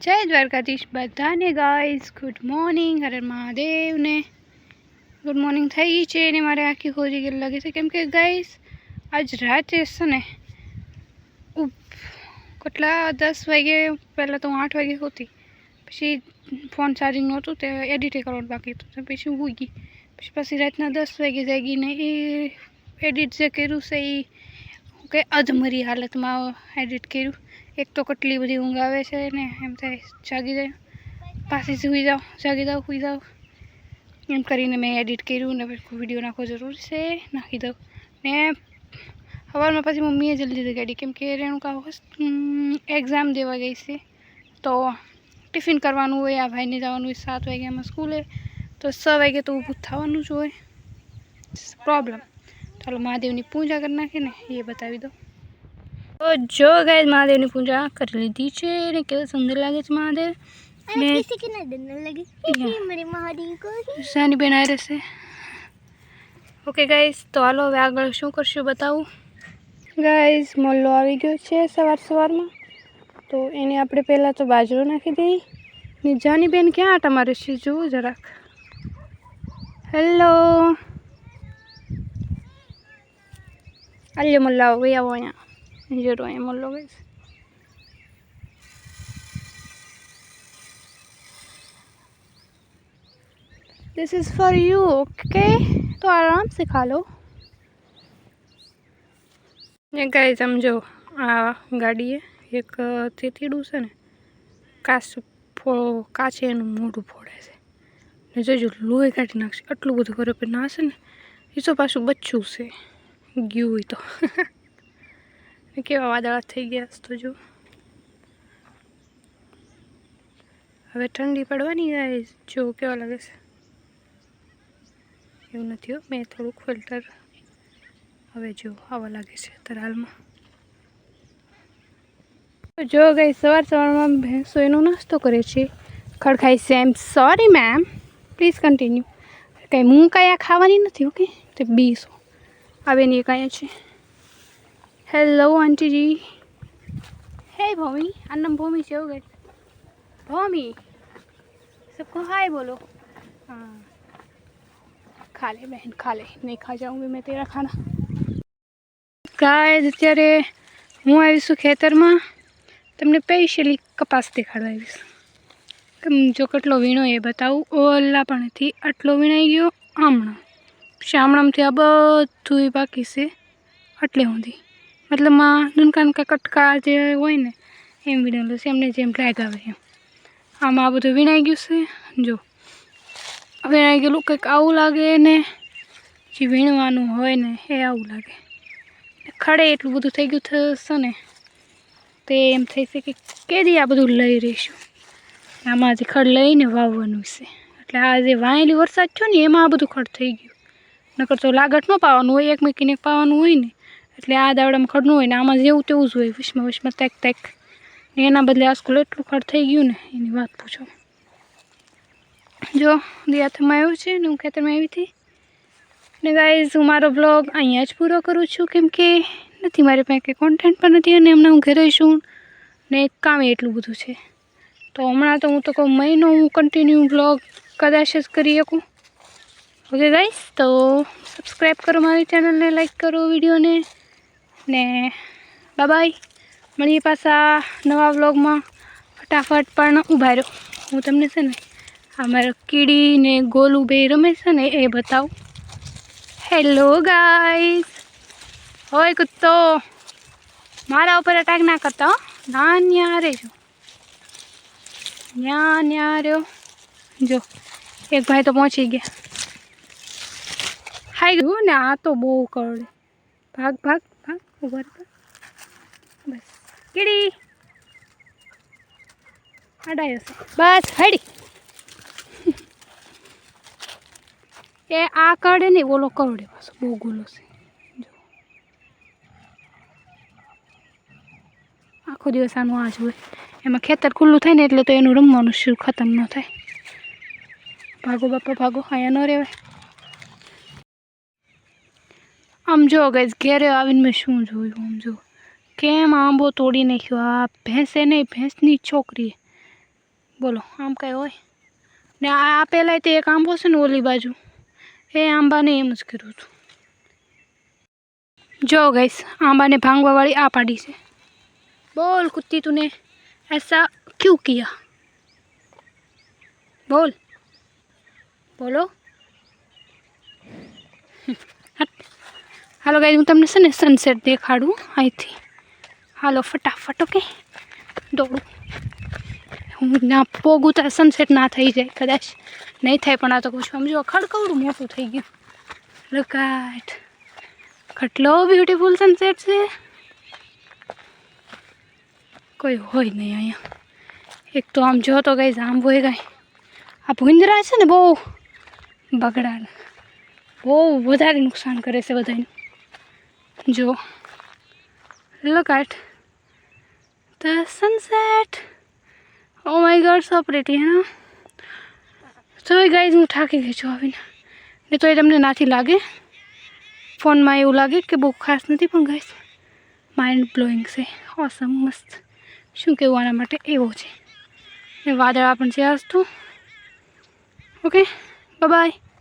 જય દ્વારકાધીશ બધાને guys good morning હરે મહાદેવને. ગુડ મોર્નિંગ થઈ છે એને મારે આખી ખોજી ગયેલી લાગે છે. કેમ કે ગાઈઝ આજ રાતે છે ને કેટલા દસ વાગે પહેલાં તો હું આઠ વાગે હોતી. પછી ફોન ચાર્જિંગ નહોતું તે એડિટ કરવાનું બાકી હતું. પછી હું પછી પછી રાતના દસ વાગે જાગીને એ એડિટ જે કર્યું છે એ કે અધમરી હાલતમાં એડિટ કર્યું. એક તો કેટલી બધી ઊંઘ આવે છે ને એમ થાય જાગી જાય પાછી સૂઈ જાઓ જાગી જાઓ સૂઈ જાઓ એમ કરીને મેં એડિટ કર્યું ને પછી વિડીયો નાખવો જરૂરી છે નાખી દઉં ને સવારમાં પછી મમ્મીએ જલ્દી જગાડી કેમ કે રેણુકા એક્ઝામ દેવા ગઈ છે તો ટિફિન કરવાનું હોય આ ભાઈને જવાનું હોય સાત વાગ્યામાં સ્કૂલે તો છ વાગે તો ઊભું જ થવાનું જ હોય પ્રોબ્લેમ ચાલો મહાદેવની પૂજા કરી નાખીએ ને એ બતાવી દો તો જો ગાય મહાદેવની પૂજા કરી લીધી છે ને કેવું સુંદર લાગે છે મહાદેવ ને किसी की नजर न लगी इसलिए मेरे महादेव को શાની બેન આવી રહેશે ઓકે ગાઈઝ તો હાલો હવે આગળ શું કરશું બતાવું ગાઈઝ મોલ્લો આવી ગયો છે સવાર સવારમાં તો એને આપણે પહેલાં તો બાજરો નાખી દઈએ ને જાની બેન ક્યાં આટા મારે છે જુઓ જરાક હેલો આલ્યો મોલ્લો આવો ભાઈ આવો અહીંયા જરૂર અહીંયા મોલ્લો guys this is for you okay तो आराम से खा लो ને ગાય સમજો આ ગાડીએ એક થેથીડું છે ને કાચ ફો કાચે એનું મોઢું ફોડે છે ને જોજો લોહી કાઢી નાખશે આટલું બધું કરે પણ ના છે ને એ તો પાછું બચ્ચું છે ગયું હોય તો ને કેવા વાદળા થઈ ગયા છે તો જો હવે ઠંડી પડવાની ગાય જો કેવા લાગે છે એવું નથી હો મેં થોડુંક ફિલ્ટર હવે જો આવા લાગે છે અત્યારે હાલમાં તો જો ગઈ સવાર સવારમાં ભેંસો એનો નાસ્તો કરે છે ખડખાઈ છે am sorry ma'am please continue કંઈ હું કાંઈ આ ખાવાની નથી ઓકે તે બીસો આવે ને એ કાંઈ છે હેલો આંટીજી હે ભૂમિ આ નામ ભૂમિ છે એવું ગઈ ભૂમિ सबको हाय बोलो हाँ खा ले बहन खा ले नहीं खा जाऊंगी मैं तेरा खाना ગાય અત્યારે હું આવીશું ખેતરમાં તમને સ્પેશિયલી કપાસ દેખાડવા આવીશ કેમ જો કેટલો વીણો એ બતાવું ઓલા પણથી આટલો વીણાઈ ગયો આમણો પછી આમણામથી આ બધું બાકી છે આટલે સુધી મતલબમાં નનકા કે કટકા જે હોય ને, એમ વીણેલું છે, એમને જેમ આવે એમ. આમાં આ બધું વીણાઈ ગયું છે, જો. વીણાઈ ગયેલું કંઈક આવું લાગે ને જે વીણવાનું હોય ને, એ આવું લાગે. ખડે એટલું બધું થઈ ગયું થશે ને, તો એમ થઈ છે કે કેદી આ બધું લઈ રહીશું. આમાં જે ખડ લઈને વાવવાનું છે. એટલે આ જે વાયેલી વરસાદ થયો ને, એમાં આ બધું ખડ થઈ ગયું. નકર તો લાગટ ન પાવાનું હોય એક મૂકીને પાવાનું હોય ને એટલે આ દાવડામાં ખડ ન હોય ને આમાં જેવું તેવું જ હોય વિશમાં વિશમાં તેક તેક ને એના બદલે આ સ્કૂલ એટલું ખડ થઈ ગયું ને, એની વાત પૂછો. જો દિયાથમાં આવ્યું છે ને, હું ખેતરમાં આવી હતી? ને ગાઈઝ હું મારો બ્લોગ અહીંયા જ પૂરો કરું છું, કેમ કે નથી, મારી પાસે કંઈ કોન્ટેન્ટ પણ નથી અને હમણાં હું ઘરે છું ને કામ એટલું બધું છે. તો હમણાં તો હું તો કહું, મહિનો હું કન્ટિન્યુ બ્લોગ કદાચ જ કરી શકું. ઓકે ગાઈઝ તો સબસ્ક્રાઈબ કરો મારી ચેનલને લાઈક કરો વિડીયોને ને બાય મળીએ પાછા નવા વ્લોગમાં. ફટાફટ પણ ઊભા રહ્યો હું તમને છે ને આ મારો કીડી ને ગોલું બે રમે છે ને એ બતાવું. હેલો ગાઈસ હોય કુત્તો. મારા ઉપર અટેક ના કરતા ના ન્યા રહેજો ન્યા ન્યા રહ્યો. જો, એક ભાઈ તો પહોંચી ગયા. હાઈ ગયું ને આ તો બહુ કરડે ભાગ ભાગ ભાગ ઊભા રહે બસ. કીડી. અડાયો છે. બસ હડી. એ આ કરડે ને ઓલો કરડે પાછો બહુ ગુલો છે. આખો દિવસ આનું આ જ હોય. એમાં ખેતર ખુલ્લું થાય ને એટલે તો એનું રમવાનું શું ખતમ ન થાય. ભાગો બાપા ભાગો. અહીંયા ન રહેવાય. આમ જો ગઈ ઘેરે આવીને મેં શું જોયું આમ જો કેમ આંબો તોડી નાખ્યો આ ભેંસે નહીં ભેંસની છોકરીએ બોલો આમ કાંઈ હોય ને આ આ પહેલાંય તે એક આંબો છે ને ઓલી બાજુ એ આંબાને એમ જ કર્યું હતું જો ગઈશ આંબાને ભાંગવાવાળી આ પાડી છે બોલ કુત્તી તુને ऐसा क्यों किया બોલ બોલો હટ. હાલો ગાઈ હું તમને છે ને સનસેટ દેખાડું અહીંથી હાલો ફટાફટ ઓકે દોડું હું ના પોગું તો સનસેટ ના થઈ જાય કદાચ નહીં થાય પણ આ તો કહું છું સમજો ખડકવડું મોટું થઈ ગયું લુકાટ કેટલો બ્યુટીફુલ સનસેટ છે કોઈ હોય નહીં અહીંયા એક તો આમ જો તો ગઈ આમ હોય ગઈ આ ભૂંદરા છે ને બહુ બગડા બહુ વધારે નુકસાન કરે છે બધાને જો look at the sunset. Oh my god, so pretty है તો એ ગાઈઝ હું થાકી ગઈ છું આવીને. ને તો એ તમને નાથી લાગે. ફોનમાં એવું લાગે કે બહુ ખાસ નથી, પણ ગાઈઝ માઇન્ડ બ્લોઈંગ છે. ઓસમ મસ્ત. શું કહેવું આના માટે? એવો છે. ને વાદળા પણ છે આજ તો. Okay bye